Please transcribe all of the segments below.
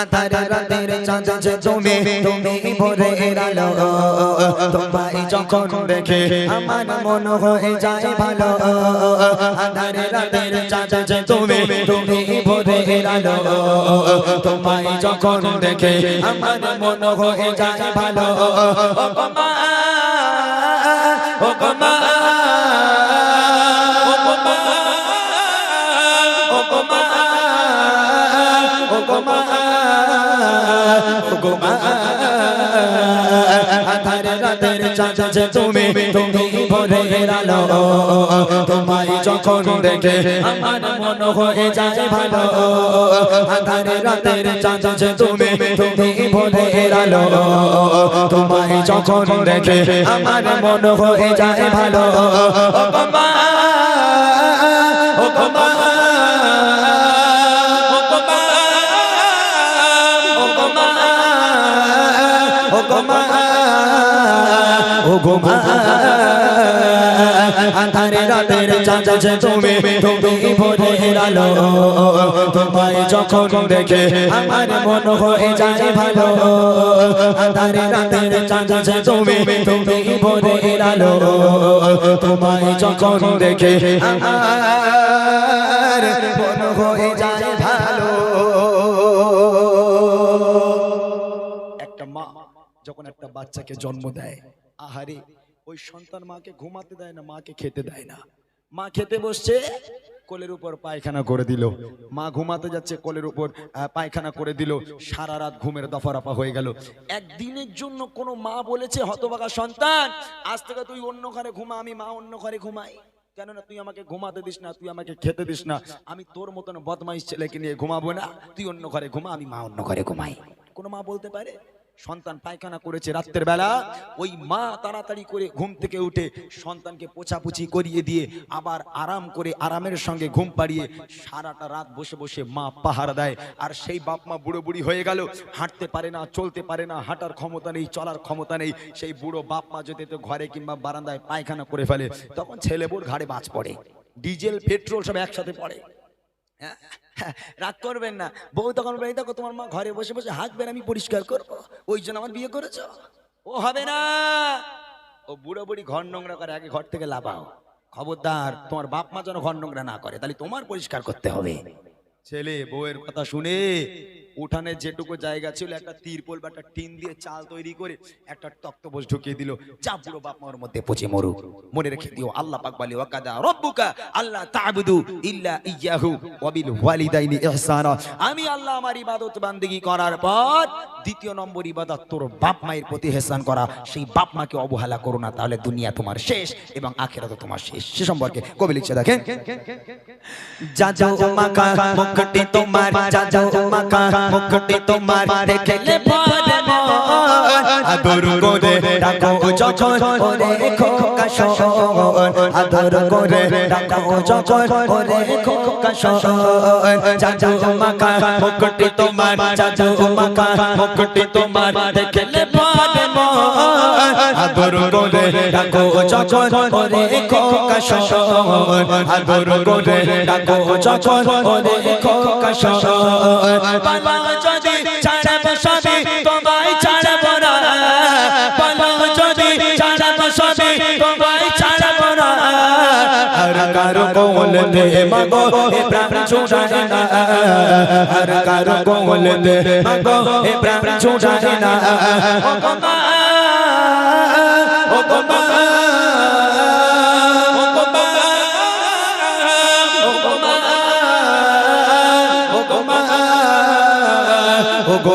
আধারে রাতের চাঁদ যে তুমি তুমি ভোরে এরালো তোমায় যখন দেখে আমার মন হয়ে যায় ভালো। আধারে রাতের চাঁদ যে তুমি তুমি ভোরে এরালো তোমায় যখন দেখে আমার মন হয়ে যায় ভালো। ও মা ও মা ও মা ও মা। গো মা আধারে রাতের চাঁদ তুমি তুমি ভোরে এরালো তোমায় যখন দেখে আমার মন হয়ে যায় ভালো আধারে রাতের চাঁদ তুমি তুমি যখন দেখে আমার মন হয়ে যায় ভালো ও মা ও গো মা ও গো মা আধারে রাতের চাঁদ তুমি তুমি ভোরে এরালো তোমায় যখন দেখে আমার মন হয়ে যায় ভালো। আধারে রাতের চাঁদ তুমি তুমি ভোরে এরালো তোমায় যখন দেখে আমার যখন একটা বাচ্চাকে জন্ম দেয়, আহারে, ওই সন্তান মাকে ঘুমাতে দেয় না, মাকে খেতে দেয় না। মা খেতে বসছে, কোলের উপর পায়খানা করে দিল। মা ঘুমাতে যাচ্ছে, কোলের উপর পায়খানা করে দিল। সারা রাত ঘুমের দফারফা হয়ে গেল। একদিনের জন্য কোনো মা বলেছে হতবাগা সন্তান, আজ থেকে তুই অন্য ঘরে ঘুমা, আমি মা অন্য ঘরে ঘুমাই। কেননা তুই আমাকে ঘুমাতে দিস না, তুই আমাকে খেতে দিস না। আমি তোর মতন বদমাইশ ছেলেকে নিয়ে ঘুমাবো না, তুই অন্য ঘরে ঘুমা, আমি মা অন্য ঘরে ঘুমাই। কোনো মা বলতে পারে? সন্তান পায়খানা করেছে রাত্রের বেলা। ওই মা তাড়াতাড়ি করে ঘুম থেকে উঠে সন্তানকে পোছাপুছি করিয়ে দিয়ে আবার আরাম করে আরামের সঙ্গে ঘুম পাড়িয়ে সারাটা রাত বসে বসে মা পাহারা দেয়। আর সেই বাপ মা বুড়ো বুড়ি হয়ে গেল। হাঁটতে পারে না, চলতে পারে না, হাঁটার ক্ষমতা নেই, চলার ক্ষমতা নেই। সেই বুড়ো বাপ মা যদি তো ঘরে কিংবা বারান্দায় পায়খানা করে ফেলে। তখন ছেলে বোর ঘাড়ে বাজ পড়ে। ডিজেল, পেট্রোল সব একসাথে পড়ে। রাগ করবেন না। বউ তখন বলে, দেখো তোমার মা ঘরে বসে বসে হাঁকবেন আমি পরিষ্কার করব। ওই জন্য আমার বিয়ে করেছ? ও হবে না। ও বুড়ো বুড়ি ঘর নোংরা করে আগে ঘর থেকে লাভাও খবরদার তোমার বাপ মা যেন ঘর নোংরা না করে তাহলে তোমার পরিষ্কার করতে হবে। ছেলে বউয়ের কথা শুনে উঠানে যেটুকু জায়গা ছিল, একটা তিরপল বা একটা টিন দিয়ে চাল তৈরি করে একটা তক্তবোজ ঢুকিয়ে দিল। যা বুড়ো বাপ মার মধ্যে পচে মরু মনে রেখে দিও, আল্লাহ পাক বলে, ওয়াকাদা রব্বুকা আল্লাহ তা'বুদু ইল্লা ইয়াহু ওয়া বিল ওয়ালিদাইনি ইহসানা। আমি আল্লাহ আমার ইবাদত বান্দেগি করার পর দ্বিতীয় নম্বর ইবাদত তোর বাপ মায়ের প্রতি হেসান করা। সেই বাপ মাকে অবহেলা করো না, তাহলে দুনিয়া তোমার শেষ এবং আখেরাত তোমার শেষ। সে সম্পর্কে কবি লিখছে, দেখেন। যা যাও মাকা মুকুটি তোমার যা যাও মাকা মুকুটি তোমার দেখলে পরে মন আদর করে ডাকো যখন ওরে খোকা শোন, আদর করে ডাকো যখন ওরে খোকা শোন। যাও মাকা মুকুটি তোমার যাও মাকা মুকুটি তোমার, দেখলে পরে মন। আদর করে ডাকো যখন ওরে খোকা শোন, আদর করে ডাকো যখন দে মাগো এ প্রাণ ছুটায় না। আর কারও কোল দে মাগো এ প্রাণ ছুটায় না। ও গো মা ও গো মা ও গো মা ও গো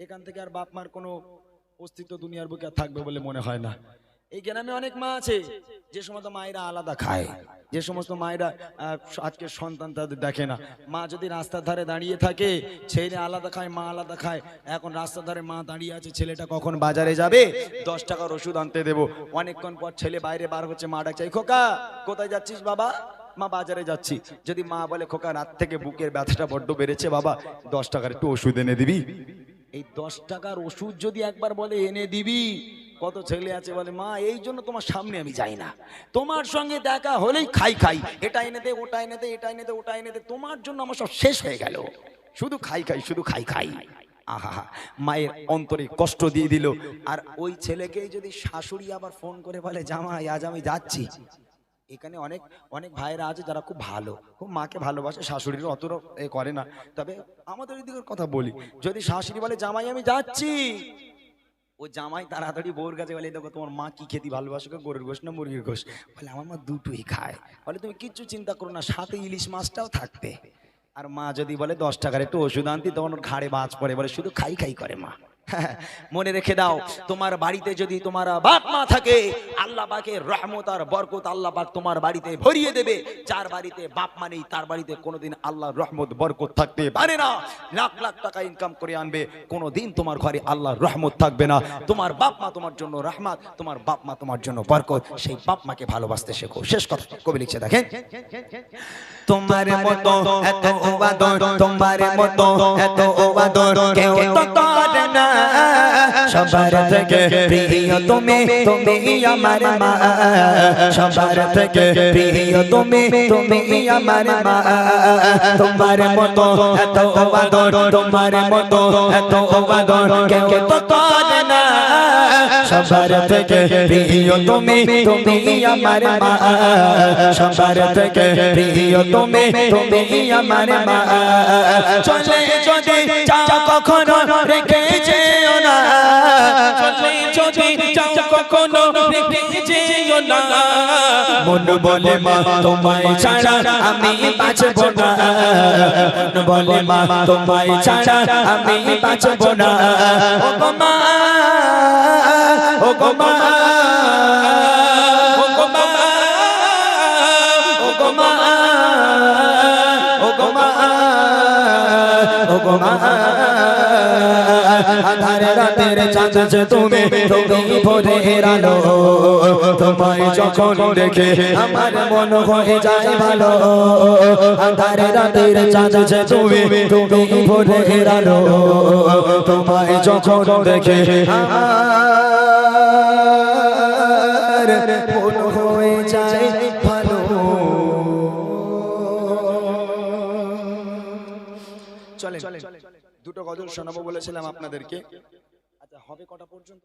এখান থেকে আর বাপ মার কোনো অস্তিত্ব দুনিয়ার বুকে আর থাকবে বলে মনে হয় না। এই গ্রামে অনেক মা আছে, যে সমস্ত মায়েরা আলাদা খায়, যে সমস্ত মায়েরা আজকে সন্তান তাদের দেখে না। মা যদি রাস্তার ধারে দাঁড়িয়ে থাকে, ছেলে আলাদা খায়, মা আলাদা খায়। এখন রাস্তার ধারে মা দাঁড়িয়ে আছে, ছেলেটা কখন বাজারে যাবে? দশ টাকার ওষুধ আনতে দেবো। অনেকক্ষণ পর ছেলে বাইরে বার হচ্ছে, মা ডাকছে, "এই খোকা, কোথায় যাচ্ছিস বাবা? মা, বাজারে যাচ্ছি। যদি মা বলে, খোকা, রাত থেকে বুকের ব্যথাটা বড্ড বেড়েছে বাবা, দশ টাকার একটু ওষুধ এনে দিবি? এই দশ টাকার ওষুধ যদি একবার বলে এনে দিবি, কত ছেলে আছে বলে, মা, এই জন্য তোমার সামনে আমি যাই না। তোমার সঙ্গে দেখা হলেই খাই খাই। এটা এনে দে, ওটা এনে দে, এটা এনে দে, ওটা এনে দে। তোমার জন্য আমার সব শেষ হয়ে গেল। শুধু খাই খাই, শুধু খাই খাই। আহা, মায়ের অন্তরে কষ্ট দিয়ে দিল। আর ওই ছেলেকেই যদি শাশুড়ি আবার ফোন করে বলে, জামাই, আজ আমি যাচ্ছি। এখানে অনেক অনেক ভাইরা আছে যারা খুব ভালো। খুব মাকে ভালোবাসে শাশুড়ির অত এ করে না। তবে আমাদের এদিকের কথা বলি, যদি শাশুড়ি বলে, জামাই, আমি যাচ্ছি। ও জামাই তাড়াতাড়ি বউর কাছে বলে, দেখো, তোমার মা কি খেতে ভালোবাসে গরুর গোশ না মুরগির গোশ? বলে, আমার মা দুটোই খায়। বলে, তুমি কিচ্ছু চিন্তা করো না, সাথে ইলিশ মাছটাও থাকবে। আর মা যদি বলে, দশ টাকার একটু ওষুধ আনতি, তখন ওর ঘাড়ে বাজ পড়ে। বলে, শুধু খাই খাই করে মা। মনে রেখে দাও তোমার বাড়িতে যদি তোমার বাপ মা থাকে আল্লাহ পাকের রহমত আর বরকত আল্লাহ পাক তোমার বাড়িতে ভরিয়ে দেবে। যার বাড়িতে বাপ মা নেই তার বাড়িতে কোনোদিন আল্লাহর রহমত বরকত থাকতে পারে না। লাখ লাখ টাকা ইনকাম করে আনবে কোনোদিন তোমার ঘরে আল্লাহর রহমত থাকবে না। তোমার বাপ মা তোমার জন্য রহমত তোমার বাপ মা তোমার জন্য বরকত। সেই বাপ মাকে ভালোবাসতে শেখো। শেষ কথা কবি লিখছে দেখেন। তোমার মতো এত ওবাদর তোমার মতো এত ওবাদর কেউ তো করে না। সবার থেকে প্রিয় তুমি তুমি আমার মা। সবার থেকে প্রিয় তুমি তুমি আমার মা। তোমার মতো এত ওবাদর তোমার মতো এত ওবাদর কেউ তো করে না সবার থেকে প্রিয় তুমি তুমি আমার মা। সবার থেকে প্রিয় তুমি তুমি আমার মা। চলে যদি যাও কখনো রেখে যেও না। চলে যদি যাও কখনো রেখে যেও না। মন বলে মা, তোমায় ছাড়া আমি বাঁচব না। মন বলে মা, তোমায় ছাড়া আমি বাঁচব না। ও মা। আধারে রাতের চাঁদ তুমি তুমি ভোরের আলো তোমায় যখন দেখে আমার মন হয়ে যায় ভালো আধারে রাতের চাঁদ তুমি তুমি ভোরের আলো তোমায় যখন দেখে আমার শোনাবো বলেছিলাম আপনাদেরকে। আচ্ছা হবে কটা পর্যন্ত?